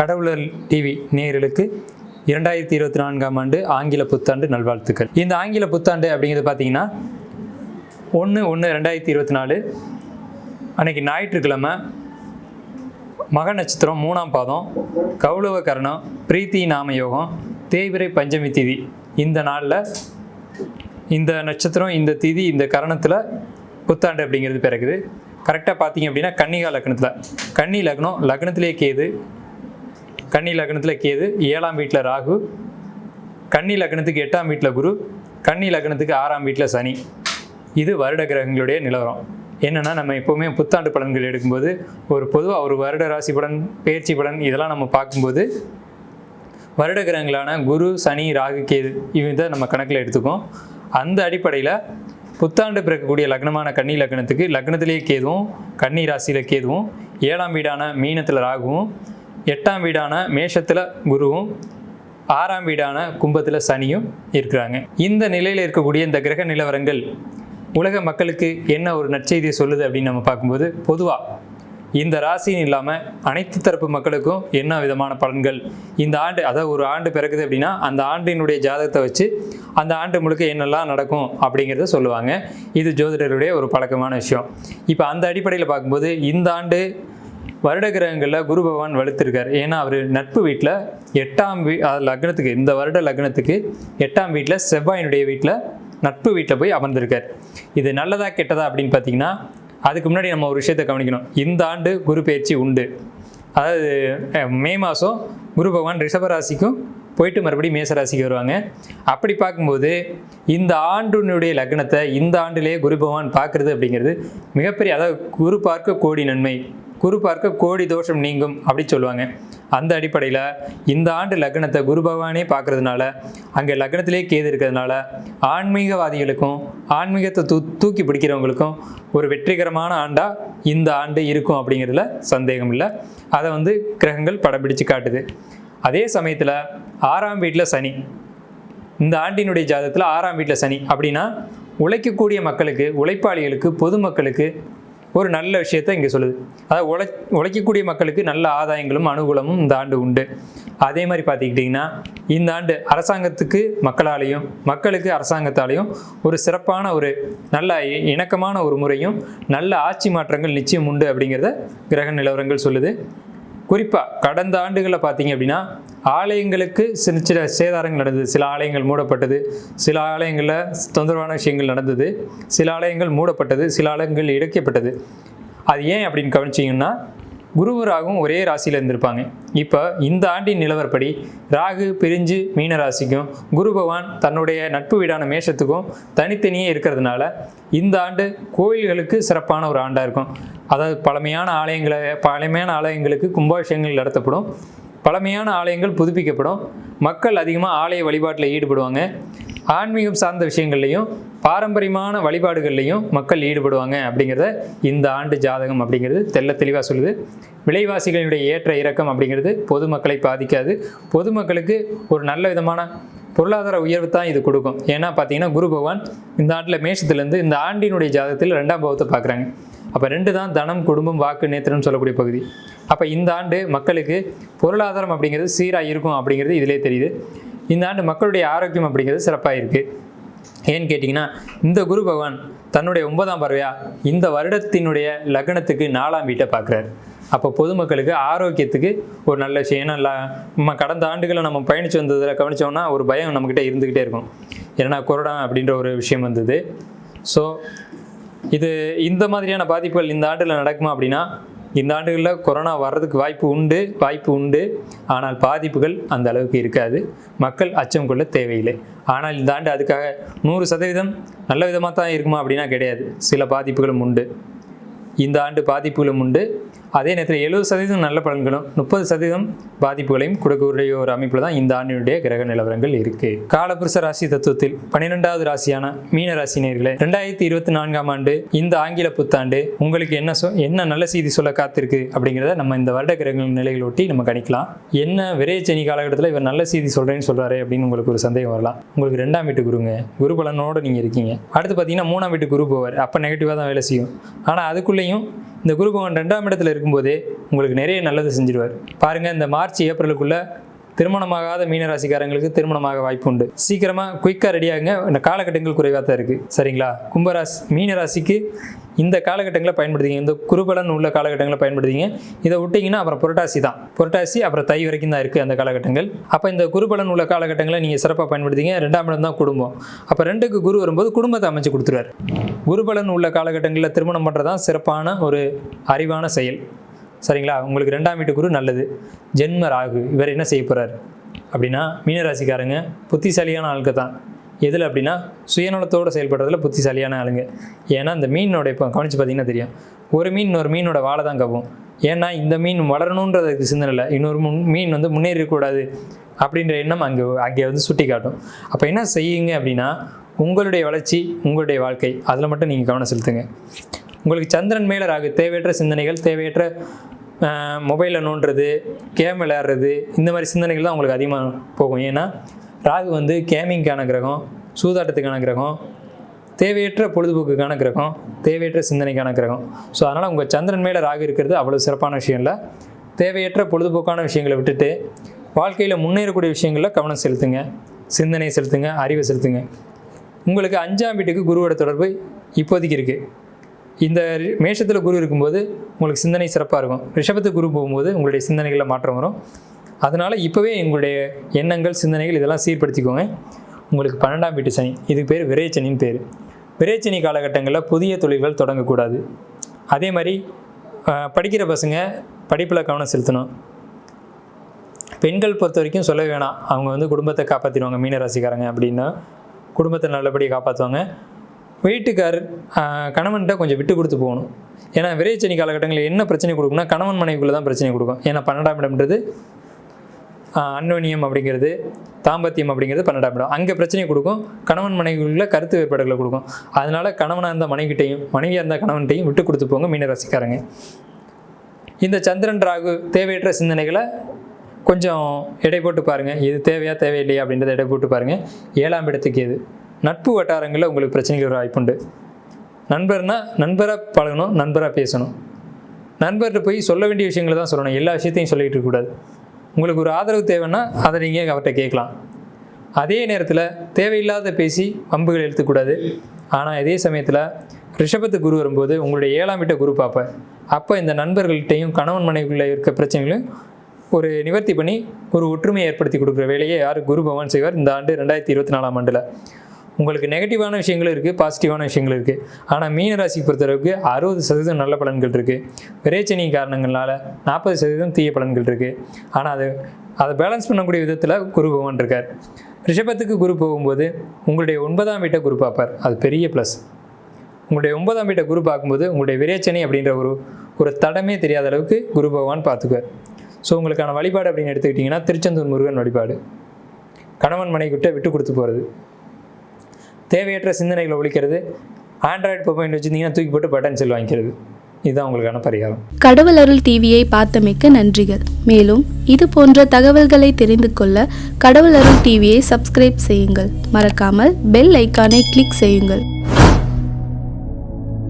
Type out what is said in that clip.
கடவுளர் TV நேயர்களுக்கு இரண்டாயிரத்தி இருபத்தி நான்காம் ஆண்டு ஆங்கில புத்தாண்டு நல்வாழ்த்துக்கள். இந்த ஆங்கில புத்தாண்டு அப்படிங்கிறது பார்த்தீங்கன்னா ஒன்று ஒன்று ரெண்டாயிரத்தி இருபத்தி நாலு அன்னைக்கு ஞாயிற்றுக்கிழமை மக நட்சத்திரம் மூணாம் பாதம் கௌளவ கரணம் பிரீத்தி நாம யோகம் தேய்பிரை பஞ்சமி திதி. இந்த நாளில் இந்த நட்சத்திரம் இந்த திதி இந்த கரணத்தில் புத்தாண்டு அப்படிங்கிறது பிறகுது கரெக்டாக பார்த்தீங்க அப்படின்னா கன்னிகா லக்னத்தில். கன்னி லக்னம் லக்னத்திலே கேது கன்னி லக்னத்தில் கேது ஏழாம் வீட்டில் ராகு கன்னி லக்னத்துக்கு எட்டாம் வீட்டில் குரு கன்னி லக்னத்துக்கு ஆறாம் வீட்டில் சனி. இது வருட கிரகங்களுடைய நிலவரம். என்னென்னா நம்ம எப்போவுமே புத்தாண்டு பலன்கள் எடுக்கும்போது ஒரு பொதுவாக ஒரு வருட ராசி பலன் பயிற்சி பலன் இதெல்லாம் நம்ம பார்க்கும்போது வருட கிரகங்களான குரு சனி ராகு கேது இவங்க நம்ம கணக்கில் எடுத்துக்கோம் அந்த அடிப்படையில் புத்தாண்டு பிறக்கக்கூடிய லக்னமான கன்னி லக்னத்துக்கு லக்னத்திலேயே கேதுவும் கன்னி ராசியில் கேதுவும் ஏழாம் வீடான மீனத்தில் ராகுவும் எட்டாம் வீடான மேஷத்தில் குருவும் ஆறாம் வீடான கும்பத்தில் சனியும் இருக்கிறாங்க. இந்த நிலையில் இருக்கக்கூடிய இந்த கிரக நிலவரங்கள் உலக மக்களுக்கு என்ன ஒரு நற்செய்தியை சொல்லுது அப்படின்னு நம்ம பார்க்கும்போது பொதுவாக இந்த ராசின்னு இல்லாமல் அனைத்து தரப்பு மக்களுக்கும் என்ன விதமான பலன்கள்? இந்த ஆண்டு அதாவது ஒரு ஆண்டு பிறகுது அப்படின்னா அந்த ஆண்டினுடைய ஜாதகத்தை வச்சு அந்த ஆண்டு முழுக்க என்னெல்லாம் நடக்கும் அப்படிங்கிறத சொல்லுவாங்க. இது ஜோதிடருடைய ஒரு பழக்கமான விஷயம். இப்போ அந்த அடிப்படையில் பார்க்கும்போது இந்த ஆண்டு வருட கிரகங்களில் குரு பகவான் வலுத்திருக்கார். ஏன்னா அவர் நட்பு வீட்டில் எட்டாம் வீ லக்னத்துக்கு இந்த வருட லக்னத்துக்கு எட்டாம் வீட்டில் செவ்வாயினுடைய வீட்டில் நட்பு வீட்டில் போய் அமர்ந்திருக்கார். இது நல்லதா கெட்டதா அப்படின்னு பார்த்தீங்கன்னா அதுக்கு முன்னாடி நம்ம ஒரு விஷயத்தை கவனிக்கணும். இந்த ஆண்டு குரு பயிற்சி உண்டு. அதாவது மே மாதம் குரு பகவான் ரிஷபராசிக்கும் போயிட்டு மறுபடியும் மேசராசிக்கு வருவாங்க. அப்படி பார்க்கும்போது இந்த ஆண்டினுடைய லக்னத்தை இந்த ஆண்டிலேயே குரு பகவான் பார்க்குறது அப்படிங்கிறது மிகப்பெரிய அதாவது குரு பார்க்க கோடி நன்மை குரு பார்க்க கோடி தோஷம் நீங்கும் அப்படி சொல்லுவாங்க. அந்த அடிப்படையில் இந்த ஆண்டு லக்னத்தை குரு பகவானே பார்க்கறதுனால அங்கே லக்னத்திலே கேது இருக்கிறதுனால ஆன்மீகவாதிகளுக்கும் ஆன்மீகத்தை தூ தூக்கி பிடிக்கிறவங்களுக்கும் ஒரு வெற்றிகரமான ஆண்டாக இந்த ஆண்டு இருக்கும் அப்படிங்கிறதுல சந்தேகம் இல்லை அதை வந்து கிரகங்கள் படம் பிடிச்சு காட்டுது. அதே சமயத்தில் ஆறாம் வீட்டில் சனி. இந்த ஆண்டினுடைய ஜாதகத்தில் ஆறாம் வீட்டில் சனி. அப்படின்னா உழைக்கக்கூடிய மக்களுக்கு உழைப்பாளிகளுக்கு பொதுமக்களுக்கு ஒரு நல்ல விஷயத்தை இங்கே சொல்லுது. அதாவது உழை உழைக்கக்கூடிய மக்களுக்கு நல்ல ஆதாயங்களும் அனுகூலமும் இந்த ஆண்டு உண்டு. அதே மாதிரி பார்த்துக்கிட்டிங்கன்னா இந்த ஆண்டு அரசாங்கத்துக்கு மக்களாலேயும் மக்களுக்கு அரசாங்கத்தாலேயும் ஒரு சிறப்பான ஒரு நல்ல இ- இணக்கமான ஒரு முறையும் நல்ல ஆட்சி மாற்றங்கள் நிச்சயம் உண்டு அப்படிங்கிறத கிரக நிலவரங்கள் சொல்லுது. குறிப்பாக கடந்த ஆண்டுகளில் பார்த்தீங்க அப்படின்னா ஆலயங்களுக்கு சின்ன சில சேதாரங்கள் நடந்தது. சில ஆலயங்கள் மூடப்பட்டது சில ஆலயங்களில் தொந்தரவான விஷயங்கள் நடந்தது சில ஆலயங்கள் மூடப்பட்டது சில ஆலயங்கள் இடைக்கப்பட்டது. அது ஏன் அப்படின்னு கவனிச்சிங்கன்னா குருவு ராகும் ஒரே ராசியில் இருந்திருப்பாங்க. இப்போ இந்த ஆண்டின் நிலவரப்படி ராகு பிரிஞ்சு மீன ராசிக்கும் குரு பகவான் தன்னுடைய நட்பு வீடான மேஷத்துக்கும் தனித்தனியே இருக்கிறதுனால இந்த ஆண்டு கோயில்களுக்கு சிறப்பான ஒரு ஆண்டாக இருக்கும். அதாவது பழமையான ஆலயங்களை பழமையான ஆலயங்களுக்கு கும்பாபிஷேகங்கள் நடத்தப்படும். பழமையான ஆலயங்கள் புதுப்பிக்கப்படும். மக்கள் அதிகமாக ஆலய வழிபாட்டில் ஈடுபடுவாங்க. ஆன்மீகம் சார்ந்த விஷயங்கள்லையும் பாரம்பரியமான வழிபாடுகள்லையும் மக்கள் ஈடுபடுவாங்க அப்படிங்கிறத இந்த ஆண்டு ஜாதகம் அப்படிங்கிறது தெள்ள தெளிவாக சொல்லுது. விலைவாசிகளுடைய ஏற்ற இறக்கம் அப்படிங்கிறது பொதுமக்களை பாதிக்காது. பொதுமக்களுக்கு ஒரு நல்ல விதமான பொருளாதார உயர்வு தான் இது கொடுக்கும். ஏன்னா பார்த்தீங்கன்னா குரு பகவான் இந்த ஆண்டில் மேஷத்துலேருந்து இந்த ஆண்டினுடைய ஜாதகத்தில் ரெண்டாம் பாவத்தை பார்க்குறாங்க. அப்போ ரெண்டு தான் தனம் குடும்பம் வாக்கு நேத்திரம்னு சொல்லக்கூடிய பகுதி. அப்போ இந்த ஆண்டு மக்களுக்கு பொருளாதாரம் அப்படிங்கிறது சீராக இருக்கும் அப்படிங்கிறது இதிலே தெரியுது. இந்த ஆண்டு மக்களுடைய ஆரோக்கியம் அப்படிங்கிறது சிறப்பாக இருக்குது ஏன்னு கேட்டிங்கன்னா இந்த குரு பகவான் தன்னுடைய ஒன்பதாம் பறவையாக இந்த வருடத்தினுடைய லக்னத்துக்கு நாலாம் வீட்டை பார்க்குறாரு. அப்போ பொதுமக்களுக்கு ஆரோக்கியத்துக்கு ஒரு நல்ல விஷயம். ஏன்னா நம்ம கடந்த ஆண்டுகளை நம்ம பயணித்து வந்ததில் கவனித்தோம்னா ஒரு பயம் நம்மக்கிட்ட இருந்துக்கிட்டே இருக்கும். ஏன்னா கொரோனா அப்படின்ற ஒரு விஷயம் வந்தது. ஸோ இது இந்த மாதிரியான பாதிப்புகள் இந்த ஆண்டில் நடக்குமா அப்படின்னா இந்த ஆண்டுகளில் கொரோனா வர்றதுக்கு வாய்ப்பு உண்டு வாய்ப்பு உண்டு. ஆனால் பாதிப்புகள் அந்த அளவுக்கு இருக்காது. மக்கள் அச்சம் கொள்ள தேவையில்லை. ஆனால் இந்த ஆண்டு அதுக்காக நூறு சதவீதம் நல்ல விதமாக தான் இருக்குமா அப்படின்னா கிடையாது. சில பாதிப்புகளும் உண்டு. இந்த ஆண்டு பாதிப்புகளும் உண்டு. அதே நேரத்தில் எழுபது சதவீதம் நல்ல பலன்களும் முப்பது சதவீதம் பாதிப்புகளையும் கொடுக்கக்கூடிய ஒரு அமைப்பில் தான் இந்த ஆண்டினுடைய கிரக நிலவரங்கள் இருக்குது காலபுருஷ ராசி தத்துவத்தில் பன்னிரெண்டாவது ராசியான மீன ராசி நேர்களே ரெண்டாயிரத்தி இருபத்தி நான்காம் ஆண்டு இந்த ஆங்கில புத்தாண்டு உங்களுக்கு என்ன சொ என்ன நல்ல செய்தி சொல்ல காத்திருக்கு அப்படிங்கிறத நம்ம இந்த வருட கிரகங்கள் நிலைகள் ஒட்டி நம்ம கணிக்கலாம். என்ன விரைச்சனி காலகட்டத்தில் இவர் நல்ல செய்தி சொல்கிறேன்னு சொல்கிறாரு அப்படின்னு உங்களுக்கு ஒரு சந்தேகம் வரலாம். உங்களுக்கு ரெண்டாம் வீட்டு குருங்க. குரு பலனோடு நீங்கள் இருக்கீங்க. அடுத்து பார்த்தீங்கன்னா மூணாம் வீட்டு குரு போவார். அப்போ நெகட்டிவாக தான் வேலை செய்யும். ஆனால் அதுக்குள்ளே அதுக்குள்ளேயும் இந்த குரு பகவான் ரெண்டாம் இடத்துல இருக்கும்போதே உங்களுக்கு நிறைய நல்லது செஞ்சிருவார். பாருங்கள் இந்த மார்ச் ஏப்ரலுக்குள்ளே திருமணமாகாத மீனராசிக்காரங்களுக்கு திருமணமாக வாய்ப்பு உண்டு சீக்கிரமாக குயிக்காக ரெடியாகுங்க இந்த காலகட்டங்கள் குறைவாக தான் இருக்குது சரிங்களா? கும்பராசி மீனராசிக்கு இந்த காலகட்டங்களை பயன்படுத்திங்க. இந்த குருபலன் உள்ள காலகட்டங்களை பயன்படுத்திங்க. இதை விட்டிங்கன்னா அப்புறம் புரட்டாசி தான். புரட்டாசி அப்புறம் தை வரைக்கும் தான் இருக்குது அந்த காலகட்டங்கள். அப்போ இந்த குருபலன் உள்ள காலகட்டங்களை நீங்கள் சிறப்பாக பயன்படுத்திங்க. ரெண்டாம் இடம் தான் குடும்பம். அப்போ ரெண்டுக்கு குரு வரும்போது குடும்பத்தை அமைச்சு கொடுத்துருவார். குருபலன் உள்ள காலகட்டங்களில் திருமணம் பண்ணுறது தான் சிறப்பான ஒரு அறிவான செயல். சரிங்களா? உங்களுக்கு ரெண்டாம் வீட்டு குரு நல்லது. ஜென்ம ராகு இவர் என்ன செய்ய போகிறார் அப்படின்னா மீனராசிக்காரங்க புத்திசாலியான ஆளுக்கு தான். எதில் அப்படின்னா சுயநலத்தோடு செயல்படுறதுல புத்திசாலியான ஆளுங்க. ஏன்னா இந்த மீனோட இப்போ கவனித்து பார்த்தீங்கன்னா தெரியும். ஒரு மீன் இன்னொரு மீனோட வாழை தான் கவ்வும். ஏன்னா இந்த மீன் வளரணுன்றதுக்கு சிந்தனை இல்லை. இன்னொரு முன் மீன் வந்து முன்னேறக்கூடாது அப்படின்ற எண்ணம் அங்கே அங்கே வந்து சுட்டி காட்டும் அப்போ என்ன செய்யுங்க அப்படின்னா உங்களுடைய வளர்ச்சி உங்களுடைய வாழ்க்கை. அதில் மட்டும் நீங்கள் கவனம் செலுத்துங்க. உங்களுக்கு சந்திரன் மேலே ராகு தேவையற்ற சிந்தனைகள் தேவையற்ற மொபைலில் நோண்டுறது கேம் விளையாடுறது இந்த மாதிரி சிந்தனைகள் தான் உங்களுக்கு அதிகமாக போகும். ஏன்னா ராகு வந்து கேமிங்க்கான கிரகம் சூதாட்டத்துக்கான கிரகம் தேவையற்ற பொழுதுபோக்குக்கான கிரகம் தேவையற்ற சிந்தனைக்கான கிரகம். ஸோ அதனால் உங்கள் சந்திரன் மேலே ராகு இருக்கிறது அவ்வளோ சிறப்பான விஷயம் இல்லை. தேவையற்ற பொழுதுபோக்கான விஷயங்களை விட்டுட்டு வாழ்க்கையில் முன்னேறக்கூடிய விஷயங்களில் கவனம் செலுத்துங்க. சிந்தனை செலுத்துங்க அறிவை செலுத்துங்க. உங்களுக்கு அஞ்சாம் வீட்டுக்கு குருவோட தொடர்பு இப்போதைக்கு இருக்குது இந்த மேஷத்தில் குரு இருக்கும்போது உங்களுக்கு சிந்தனை சிறப்பாக இருக்கும். ரிஷபத்துக்கு குரு போகும்போது உங்களுடைய சிந்தனைகளில் மாற்றம் வரும். அதனால் இப்போவே உங்களுடைய எண்ணங்கள் சிந்தனைகள் இதெல்லாம் சீர்படுத்திக்கோங்க. உங்களுக்கு பன்னெண்டாம் வீட்டு சனி இதுக்கு பேர் விரைச்சனின்னு பேர். விரைச்சனி காலகட்டங்களில் புதிய தொழில்கள் தொடங்கக்கூடாது. அதே மாதிரி படிக்கிற பசங்க படிப்பில் கவனம் செலுத்தணும். பெண்கள் பொறுத்த வரைக்கும் சொல்ல வேணாம். அவங்க வந்து குடும்பத்தை காப்பாற்றிடுவாங்க மீனராசிக்காரங்க அப்படின்னா. குடும்பத்தை நல்லபடியாக காப்பாற்றுவாங்க வீட்டுக்காரர் கணவன்கிட்ட கொஞ்சம் விட்டு கொடுத்து போகணும். ஏன்னா விரைச்சனி காலகட்டங்களில் என்ன பிரச்சனை கொடுக்கும்னா கணவன் மனைவிக்குள்ளே தான் பிரச்சனை கொடுக்கும். ஏன்னா பன்னெண்டாம் இடம்ன்றது அன்னோனியம் அப்படிங்கிறது தாம்பத்தியம் அப்படிங்கிறது பன்னெண்டாம் இடம். அங்கே பிரச்சனை கொடுக்கும் கணவன் மனைவிக்குள்ள கருத்து வேறுபாடுகளை கொடுக்கும். அதனால கணவனாக இருந்த மனைவிட்டையும் மனைவியாக இருந்த கணவன்கிட்டையும் விட்டு கொடுத்து போங்க மீனராசிக்காரங்க இந்த சந்திரன் ராகு தேவையற்ற சிந்தனைகளை கொஞ்சம் எடை போட்டு பாருங்கள் இது தேவையா தேவையில்லையா அப்படின்றத எடை போட்டு பாருங்கள் ஏழாம் இடத்துக்கு எது? நட்பு வட்டாரங்களில் உங்களுக்கு பிரச்சனைகள் வர வாய்ப்புண்டு நண்பர்னா நண்பராக பழகணும் நண்பராக பேசணும். நண்பர்கிட்ட போய் சொல்ல வேண்டிய விஷயங்களை தான் சொல்லணும். எல்லா விஷயத்தையும் சொல்லிகிட்டு இருக்கக்கூடாது. உங்களுக்கு ஒரு ஆதரவு தேவைன்னா அதை நீங்கள் அவர்கிட்ட கேட்கலாம். அதே நேரத்தில் தேவையில்லாத பேசி வம்புகள் எழுத்துக்கூடாது ஆனால் அதே சமயத்தில் ரிஷபத்து குரு வரும்போது உங்களுடைய ஏழாம் வீட்டை குரு பார்ப்பேன் அப்போ இந்த நண்பர்கள்ட்டையும் கணவன் மனைவிக்குள்ளே இருக்க பிரச்சனைகளையும் ஒரு நிவர்த்தி பண்ணி ஒரு ஒற்றுமையை ஏற்படுத்தி கொடுக்குற வேலையை யார்? குரு பகவான் செய்வார் இந்த ஆண்டு ரெண்டாயிரத்தி இருபத்தி நாலாம் ஆண்டில். உங்களுக்கு நெகட்டிவான விஷயங்களும் இருக்குது பாசிட்டிவான விஷயங்களும் இருக்குது ஆனால் மீனராசி பொறுத்தளவுக்கு அறுபது சதவீதம் நல்ல பலன்கள் இருக்குது விரைச்சனி காரணங்களால் நாற்பது சதவீதம் தீய பலன்கள் இருக்குது ஆனால் அது அதை பேலன்ஸ் பண்ணக்கூடிய விதத்தில் குரு பகவான் இருக்கார். ரிஷபத்துக்கு குரு போகும்போது உங்களுடைய ஒன்பதாம் வீட்டை குரு பார்ப்பார். அது பெரிய ப்ளஸ் உங்களுடைய ஒன்பதாம் வீட்டை குரு பார்க்கும்போது உங்களுடைய விரேச்சனை அப்படின்ற ஒரு ஒரு தடமே தெரியாத அளவுக்கு குரு பகவான் பார்த்துக்குவார். ஸோ உங்களுக்கான வழிபாடு அப்படின்னு எடுத்துக்கிட்டிங்கன்னா திருச்செந்தூர் முருகன் வழிபாடு. கணவன் மனைவிக்கிட்ட விட்டு கொடுத்து போகிறது தேவையற்ற சிந்தனைகளை ஒழிக்கிறது. ஆண்ட்ராய்டு மொபைல் வச்சுருந்தீங்கன்னா தூக்கி போட்டு பட்டன் செல் வாங்கிக்கிறது. இதுதான் உங்களுக்கான பரிகாரம். கடவுள் அருள் டிவியை பார்த்தமைக்க நன்றிகள். மேலும் இது போன்ற தகவல்களை தெரிந்து கொள்ள கடவுள் அருள் டிவியை சப்ஸ்கிரைப் செய்யுங்கள். மறக்காமல் பெல் ஐக்கானை கிளிக் செய்யுங்கள்.